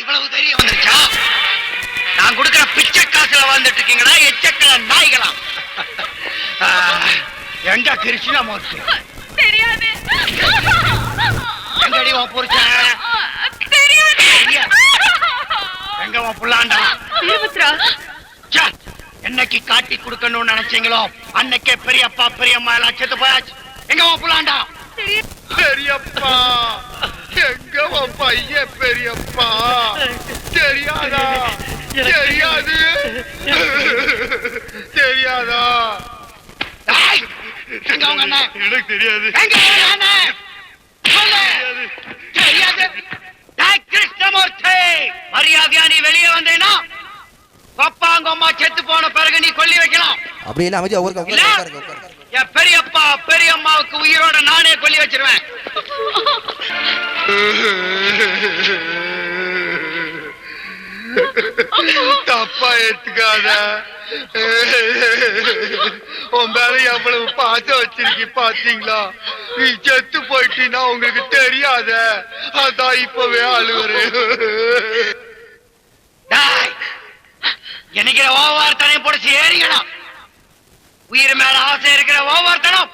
இவ்வளவு தைரியம் வந்துருச்சா? நான் கொடுக்கிற பிச்சை காசுல வந்துட்டு இருக்கீங்களா? எச்சக்கல நாய்களா? ஆ, எங்க கிருஷ்ணமூர்த்தி தெரியாது. எங்கடி தெரியாது. எங்க உன் புள்ளாண்டா வீரபத்ரா என்னைக்கு காட்டி கொடுக்கணும்னு நினைச்சீங்களோ? அன்னைக்கே பெரியப்பா பெரியம்மா எல்லாம் செத்து போயாச்சு. எங்க உன் புள்ளாண்டா பெரியப்பா. உன் பையன் பெரியப்பா. தெரியாதா? தெரியாது? தெரியாதா? எனக்கு தெரியாது. கிருஷ்ணமூர்த்தி மரியாதையா நீ வெளியே வந்தேன்னா பப்பா அங்க அம்மா செத்து போன பிறகு நீ கொல்லி வைக்கலாம் அப்படி இல்லை என் பெரியப்பா பெரியம்மாவுக்கு உயிரோட நானே கொல்லி வச்சிருவேன். தப்பா எடுத்துக்காத உன் மேல எவ்வளவு பாசம் வச்சிருக்கி பாத்தீங்களா? நீ செத்து போயிட்டீன்னா உங்களுக்கு தெரியாத. அதான் இப்பவே அழுவுறே. எனக்கு என்னைக்கிற பிடிச்சி ஏறிங்கடா உயிர் மேல ஆசை இருக்கிற ஓவார்த்தனம்.